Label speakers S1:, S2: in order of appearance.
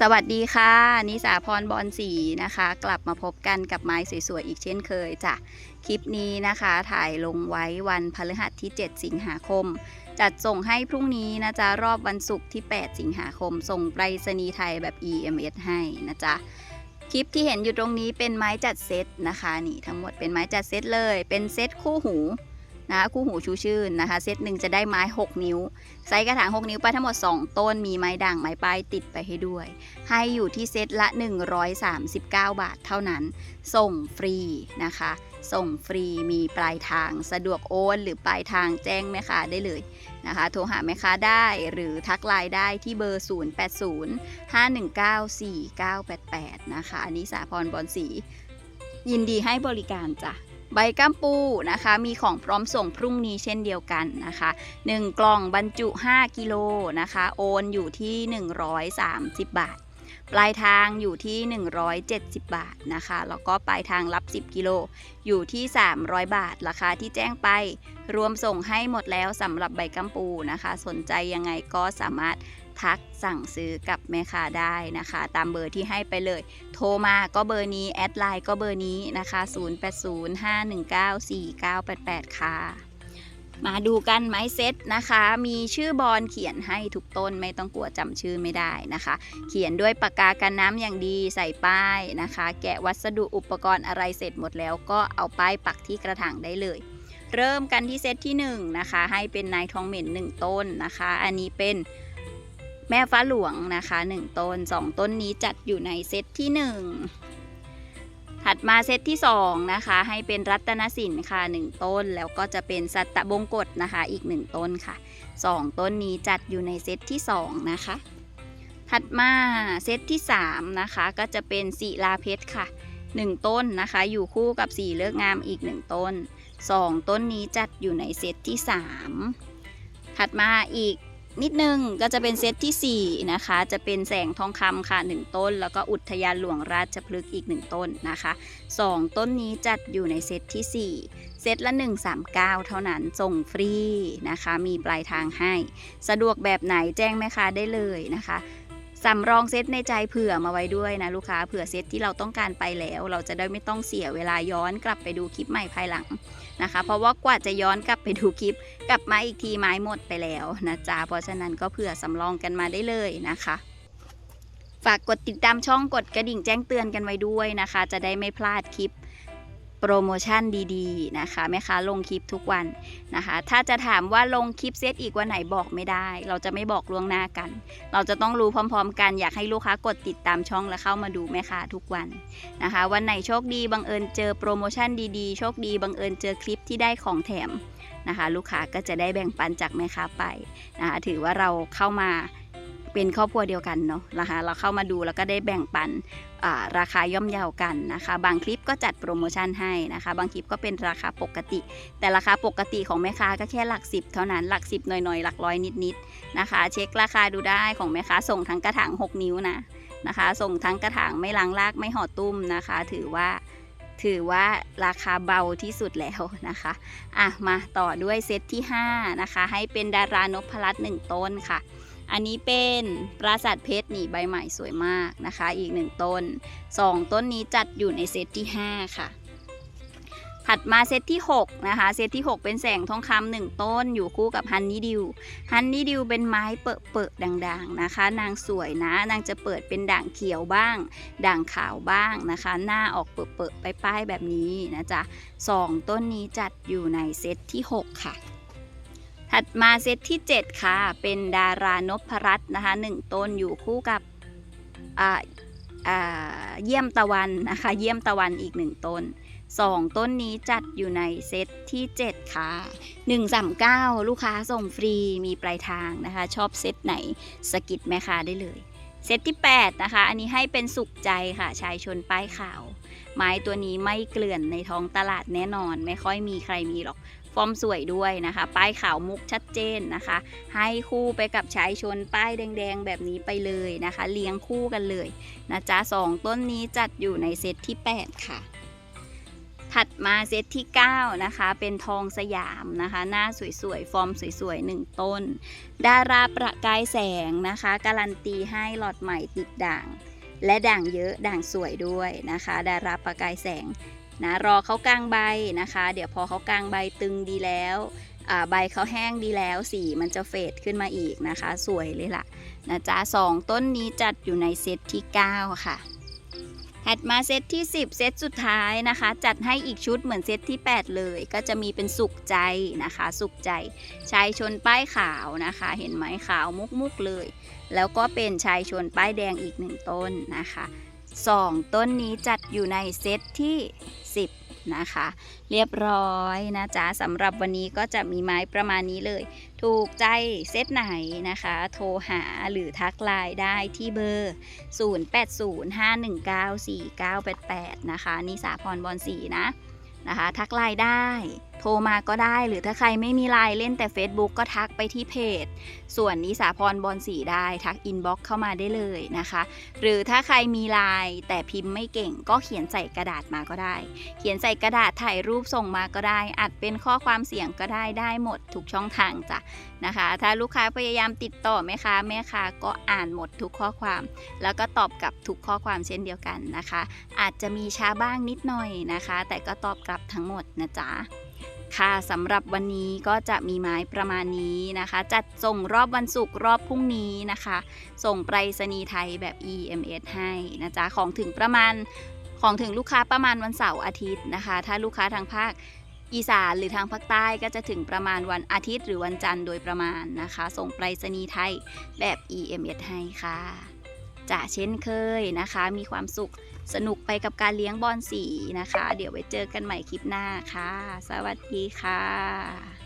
S1: สวัสดีค่ะ นิสาพรบอลสีนะคะ กลับมาพบกันกับไม้สวยๆ อีกเช่นเคยจ้ะ คลิปนี้นะคะ ถ่ายลงไว้วันพฤหัสที่ 7 สิงหาคม จัดส่งให้พรุ่งนี้นะจ๊ะ รอบวันศุกร์ที่ 8 สิงหาคม ส่งไปรษณีย์ไทยแบบ EMS ให้นะจ๊ะ คลิปที่เห็นอยู่ตรงนี้เป็นไม้จัดเซตนะคะ นี่ทั้งหมดเป็นไม้จัดเซตเลย เป็นเซตคู่หู นะคะคู่หูชูชื่นนะคะ เซตหนึ่งจะได้ไม้ 6 นิ้ว ไซส์กระถาง 6 นิ้วไปทั้งหมด 2 ต้นมีไม้ด่างไม้ป้ายติดไปให้ด้วย ให้อยู่ที่เซตละ 139 บาทเท่านั้น ส่งฟรีนะคะ ส่งฟรีมีปลายทางสะดวกโอนหรือปลายทางแจ้งแม่ค้าได้เลยนะคะ โทรหาแม่ค้าได้หรือทักไลน์ได้ที่เบอร์ 0805194988 นะคะ อันนี้สาพรบอลสี ยินดีให้บริการจ้ะ ใบก้ามปูนะคะมีของพร้อมส่งพรุ่งนี้เช่นเดียวกันนะคะ 1 กล่องบรรจุ 5 กิโลนะคะโอนอยู่ที่ 130 บาท ปลายทางอยู่ที่ 170 บาทนะคะแล้วก็ปลายทางรับ 10 กิโลอยู่ที่ 300 บาทราคาที่แจ้งไป รวมส่งให้หมดแล้วสำหรับใบกัมปูนะคะ สนใจยังไงก็สามารถ ทักสั่งซื้อกับแม่ค้าได้นะคะ ตามเบอร์ที่ให้ไปเลย โทรมาก็เบอร์นี้ แอดไลน์ก็เบอร์นี้นะคะ 0805194988 ค่ะ มาดูกันไม้เซตนะคะ มีชื่อบอลเขียนให้ทุกต้นไม่ต้องกลัวจำชื่อไม่ได้นะคะ เขียนด้วยปากกากันน้ำอย่างดีใส่ป้ายนะคะ แกะวัสดุอุปกรณ์อะไรเสร็จหมดแล้วก็เอาป้ายปักที่กระถางได้เลยเริ่มกันที่เซตที่1นะคะให้เป็นนายทองเหม็น1ต้นนะคะ อันนี้เป็น แม่ฟ้าหลวงนะคะ 1 ต้น 2 ต้นนี้จัดอยู่ในเซตที่ 1 ถัดมาเซตที่ 2 นะคะ ให้เป็นรัตนสินค่ะ 1 ต้น แล้วก็จะเป็นสัตตบงกฎนะคะ อีก 1 ต้นค่ะ 2 ต้นนี้จัดอยู่ในเซตที่ 2 นะคะ ถัดมาเซตที่ 3 นะคะ ก็จะเป็นศิลาเพชรค่ะ 1 ต้นนะคะ อยู่คู่กับสีเลือกงามอีก 1 ต้น 2 ต้นนี้จัดอยู่ในเซตที่ 3 ถัดมาอีก นิดนึงก็จะเป็นเซตที่ 4 นะคะ จะเป็นแสงทองคำค่ะ 1 ต้น แล้วก็อุทยานหลวงราชพฤกษ์อีก 1 ต้นนะคะ 2 ต้นนี้จัดอยู่ในเซตที่ 4 เซตละ 139 เท่านั้นส่งฟรีนะคะ มีปลายทางให้ สะดวกแบบไหนแจ้งแม่ค้าได้เลยนะคะ สำรองเซตในใจเผื่อมาไว้ด้วยนะลูกค้าเผื่อเซตที่เราต้องการไปแล้ว เราจะได้ไม่ต้องเสียเวลาย้อนกลับไปดูคลิปใหม่ภายหลังนะคะ เพราะว่ากว่าจะย้อนกลับไปดูคลิป กลับมาอีกทีไม้หมดไปแล้วนะจ๊ะเพราะฉะนั้นก็เผื่อสำรองกันมาได้เลยนะคะฝากกดติดตามช่องกดกระดิ่งแจ้งเตือนกันไว้ด้วยนะคะ จะได้ไม่พลาดคลิปโป รโมชั่นดีๆนะคะแม่ค้าลงคลิปทุกวันนะคะ ถ้าจะถามว่าลงคลิปเซตอีกวันไหนบอกไม่ได้ เราจะไม่บอกล่วงหน้ากัน เราจะต้องรู้พร้อม ๆ กัน อยากให้ลูกค้ากดติดตามช่องและเข้ามาดูแม่ค้าทุกวันนะคะ วันไหนโชคดีบังเอิญเจอโปรโมชั่นดีๆ โชคดีบังเอิญเจอคลิปที่ได้ของแถมนะคะ ลูกค้าก็จะได้แบ่งปันจากแม่ค้าไปนะคะถือว่าเราเข้ามา เป็นครอบครัวเดียวกันเนาะนะคะเราเข้ามาดูแล้วก็ได้แบ่งปันราคาย่อมเยากันนะคะ บางคลิปก็จัดโปรโมชั่นให้นะคะ บางคลิปก็เป็นราคาปกติ แต่ราคาปกติของแม่ค้าก็แค่หลักสิบเท่านั้นหลักสิบหน่อยๆหลักร้อยนิดๆนะคะ เช็คราคาดูได้ของแม่ค้าส่งทั้งกระถาง 6 นิ้วนะนะคะ ส่งทั้งกระถางไม่ล้างลากไม่ห่อตุ้มนะคะ ถือว่าถือว่าราคาเบาที่สุดแล้วนะคะ อะมาต่อด้วยเซตที่ 5 นะคะ ให้เป็นดารานพรัตน์หนึ่งต้นค่ะ อันนี้เป็นปราสาทเพชรนี่ใบใหม่สวยมากนะคะ อีกหนึ่งต้น 2 ต้นนี้จัดอยู่ในเซตที่ 5 ค่ะ ถัดมาเซตที่ 6 นะคะ เซตที่ 6 เป็นแสงทองคำหนึ่งต้นอยู่คู่กับฮันนี่ดิวฮันนี่ดิวเป็นไม้เปอะเปอะๆด่างๆนะคะ นางสวยนะ นางจะเปิดเป็นด่างเขียวบ้าง ด่างขาวบ้างนะคะ หน้าออกเปอะเปอะป้ายๆแบบนี้นะจ๊ะสองต้นนี้จัดอยู่ในเซตที่ 6 ค่ะ ถัดมาเซตที่ 7 ค่ะ เป็นดารานพรัตน์นะคะหนึ่งต้นอยู่คู่กับเยี่ยมตะวันนะคะ เยี่ยมตะวันอีกหนึ่งต้นสองต้นนี้จัดอยู่ในเซตที่ 7 ค่ะ 139 ลูกค้าส่งฟรีมีปลายทางนะคะ ชอบเซตไหนสกิดแม่ค้าได้เลย เซตที่ 8 นะคะ อันนี้ให้เป็นสุขใจค่ะ ชายชนป้ายขาว ไม้ตัวนี้ไม่เกลื่อนในท้องตลาดแน่นอน ไม่ค่อยมีใครมีหรอก ฟอร์มสวยด้วยนะคะ ป้ายขาวมุกชัดเจนนะคะ ให้คู่ไปกับชายชนป้ายแดง ๆ แบบนี้ไปเลยนะคะ เลี้ยงคู่กันเลยนะจ๊ะสองต้นนี้จัดอยู่ในเซตที่ 8 ค่ะถัดมาเซตที่ 9 นะคะ เป็นทองสยามนะคะ หน้าสวยๆ ฟอร์มสวยๆ 1 ต้น ดาราประกายแสงนะคะ การันตีให้หลอดใหม่ติดด่าง และด่างเยอะด่างสวยด้วยนะคะ ดาราประกายแสง นะรอเขากลางใบนะคะ เดี๋ยวพอเขากลางใบตึงดีแล้วใบเขาแห้งดีแล้วสีมันจะเฟดขึ้นมาอีกนะคะ สวยเลยล่ะนะจ๊ะสองต้นนี้จัดอยู่ในเซตที่ 9 ค่ะถัดมาเซตที่ 10 เซตสุดท้ายนะคะ จัดให้อีกชุดเหมือนเซตที่ 8 เลย ก็จะมีเป็นสุขใจนะคะ สุขใจชายชนป้ายขาวนะคะ เห็นไหมขาวมุกๆเลย แล้วก็เป็นชายชนป้ายแดงอีกหนึ่งต้นนะคะ สองต้นนี้จัดอยู่ในเซตที่ 10 นะคะ เรียบร้อยนะจ๊ะสำหรับวันนี้ก็จะมีไม้ประมาณนี้เลย ถูกใจเซตไหนนะคะ โทรหาหรือทักไลน์ได้ที่เบอร์ 0805194988 นะคะนิสาพรบอลสีนะนะคะ ทักไลน์ได้ โทรมาก็ได้ หรือถ้าใครไม่มีไลน์เล่นแต่ Facebook ก็ทักไปที่เพจ ส่วนนิสาพรบอลสีได้ ทักอินบ็อกเข้ามาได้เลยนะคะ หรือถ้าใครมีไลน์แต่พิมพ์ไม่เก่งก็เขียนใส่กระดาษมาก็ได้ เขียนใส่กระดาษถ่ายรูปส่งมาก็ได้ อัดเป็นข้อความเสียงก็ได้ได้หมดทุกช่องทางจ้ะนะคะ ถ้าลูกค้าพยายามติดต่อแม่ค้าแม่ค้าก็อ่านหมดทุกข้อความ แล้วก็ตอบกลับทุกข้อความเช่นเดียวกันนะคะ อาจจะมีช้าบ้างนิดหน่อยนะคะ แต่ก็ตอบกลับทั้งหมดนะจ๊ะ ค่ะสำหรับวันนี้ก็จะมีไม้ประมาณนี้นะคะ จัดส่งรอบวันศุกร์รอบพรุ่งนี้นะคะ ส่งไปรษณีย์ไทยแบบ EMS ให้นะจ๊ะของถึงประมาณของถึงลูกค้าประมาณวันเสาร์อาทิตย์นะคะ ถ้าลูกค้าทางภาคอีสานหรือทางภาคใต้ก็จะถึงประมาณวันอาทิตย์หรือวันจันทร์โดยประมาณนะคะ ส่งไปรษณีย์ไทยแบบ EMS ให้ค่ะจะเช่นเคยนะคะ มีความสุข สนุกไปกับการเลี้ยงบอลสีนะคะ เดี๋ยวไว้เจอกันใหม่คลิปหน้าค่ะ สวัสดีค่ะ